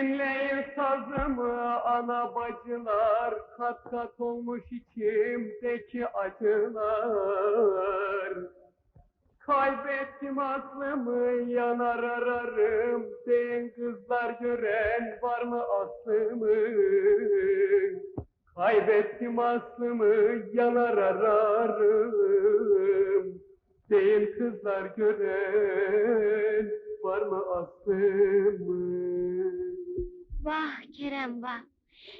Dinleyin sazımı ana bacılar, kat kat olmuş içimdeki acılar. Kaybettim aslımı yanar ararım, deyin kızlar gören var mı aslımı? Kaybettim aslımı yanar ararım, deyin kızlar gören var mı aslımı? Vah Kerem vah.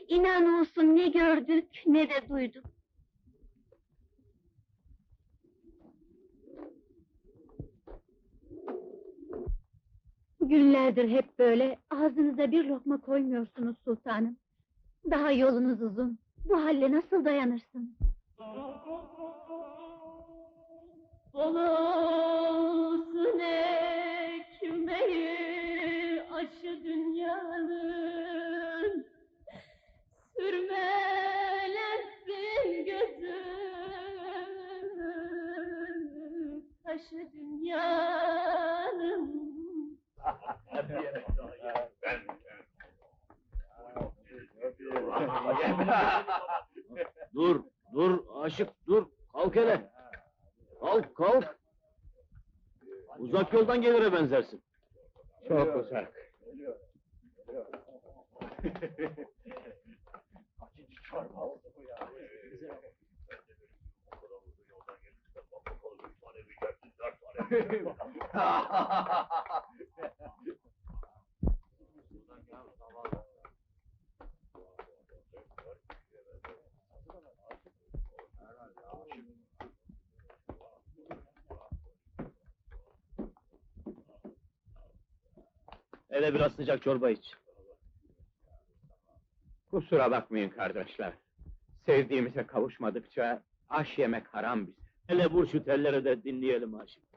İnan olsun ne gördük ne de duyduk. Günlerdir hep böyle ağzınıza bir lokma koymuyorsunuz sultanım. Daha yolunuz uzun. Bu halle nasıl dayanırsın? Olsun taşı dünyanın Dur, dur aşık dur. Kalk hele. Kalk, kalk. Uzak yoldan gelire benzersin. Çok uzak. Hele biraz sıcak çorba iç. Kusura bakmayın kardeşler. Sevdiğimize kavuşmadıkça aş yemek haram bize. Hele vur şu tellere de dinleyelim aşık.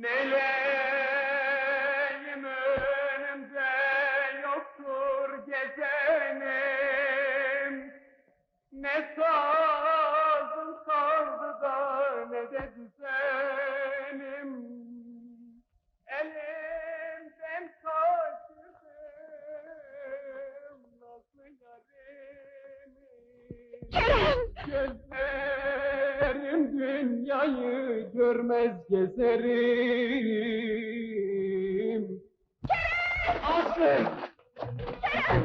Meleğim önümde yoktur gecenim? Ne sazım kaldı da ne de düzenim? Elimden kaçırdım nasıl yarimi? Kerem! Gözlerim dünyayı görmez gezerim. Aslı! Kerem!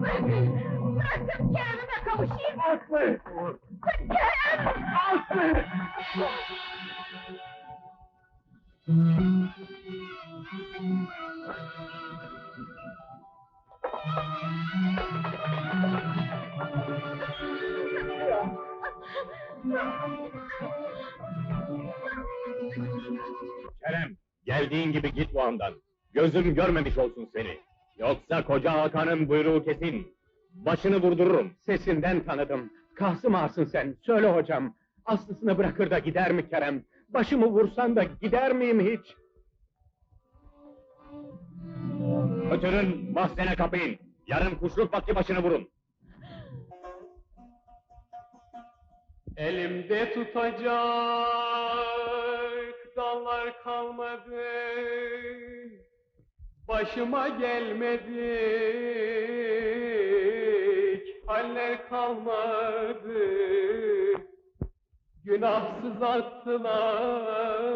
Bırakın! Bırakın Kerem'ime kavuşayım! Aslı! Kerem! Aslı! Kerem, geldiğin gibi git bu andan. Gözüm görmemiş olsun seni. Yoksa koca Hakan'ın buyruğu kesin. Başını vurdururum. Sesinden tanıdım. Kasım ağasın sen. Söyle hocam. Aslısını bırakır da gider mi Kerem? Başımı vursan da gider miyim hiç? Götürün, mahzene kapayın. Yarın kuşluk vakti başını vurun. Elimde dallar kalmadı. Başıma gelmedik haller kalmadı. Günahsız attılar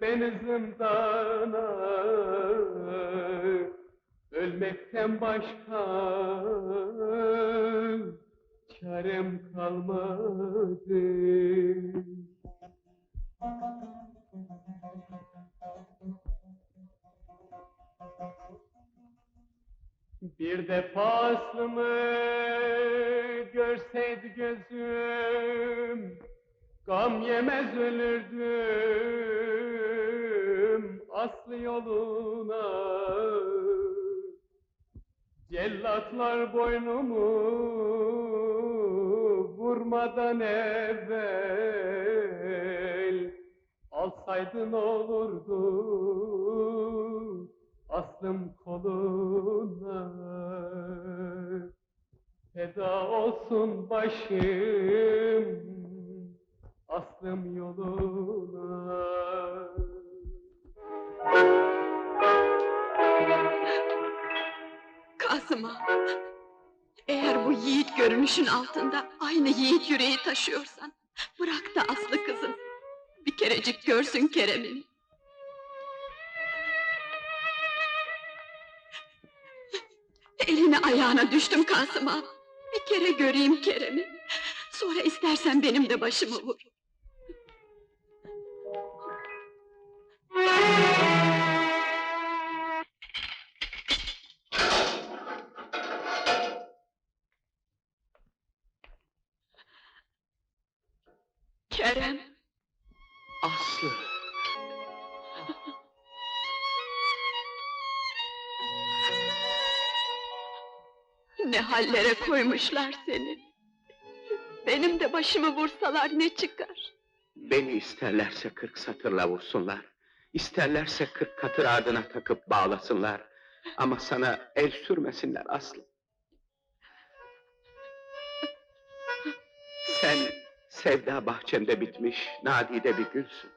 beni zindana. Ölmekten başka çarem kalmadı. Bir defa aslımı görseydi gözüm, gam yemez ölürdüm aslı yoluna. Cellatlar boynumu vurmadan evvel alsaydın olurdu. Aslım koluna. Feda olsun başım. Aslım yoluna. Kasım ağa, eğer bu yiğit görünüşün altında aynı yiğit yüreği taşıyorsan bırak da aslı kızım bir kerecik görsün Kerem'ini. Eline ayağına düştüm Kasım ağa. Bir kere göreyim Kerem'i. Sonra istersen benim de başımı vur. Ne hallere koymuşlar seni. Benim de başımı vursalar ne çıkar? Beni isterlerse kırk satırla vursunlar. İsterlerse kırk katır ardına takıp bağlasınlar. Ama sana el sürmesinler Aslı. Sen sevda bahçemde bitmiş nadide bir gülsün.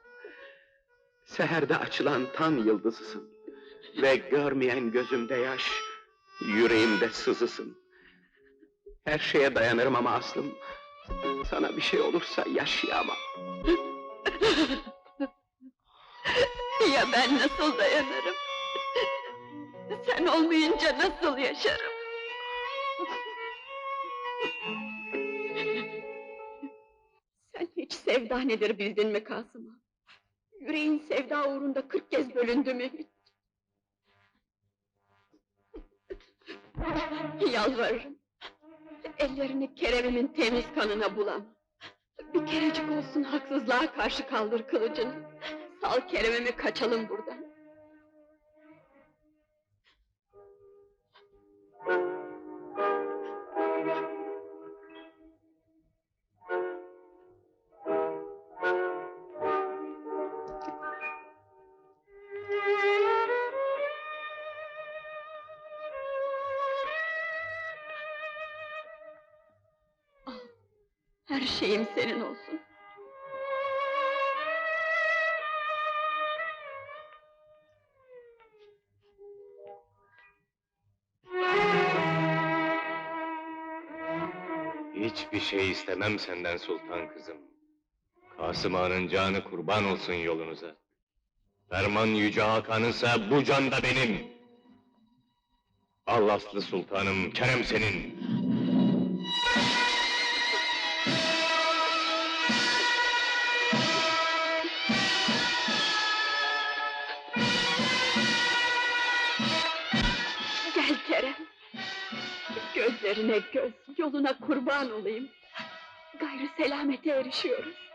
Seherde açılan tan yıldızısın. Ve görmeyen gözümde yaş, yüreğimde sızısın. Her şeye dayanırım ama Aslım, sana bir şey olursa yaşayamam. Ya ben nasıl dayanırım? Sen olmayınca nasıl yaşarım? Sen hiç sevda nedir bildin mi Kasım ağa? Yüreğin sevda uğrunda kırk kez bölündü mü hiç? Yalvarırım. Ellerini Kerem'imin temiz kanına bulama. Bir kerecik olsun haksızlığa karşı kaldır kılıcını. Sal Kerem'imi kaçalım buradan. Her şeyim senin olsun. Hiçbir şey istemem senden sultan kızım. Kasım Ağa'nın canı kurban olsun yolunuza. Ferman Yüce Hakan'ınsa bu can da benim. Al Sultanım, Kerem senin. Gözlerine göz, yoluna kurban olayım. Gayrı selamete erişiyoruz.